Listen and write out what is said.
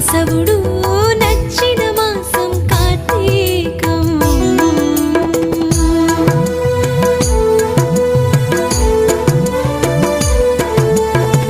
కేశవుడు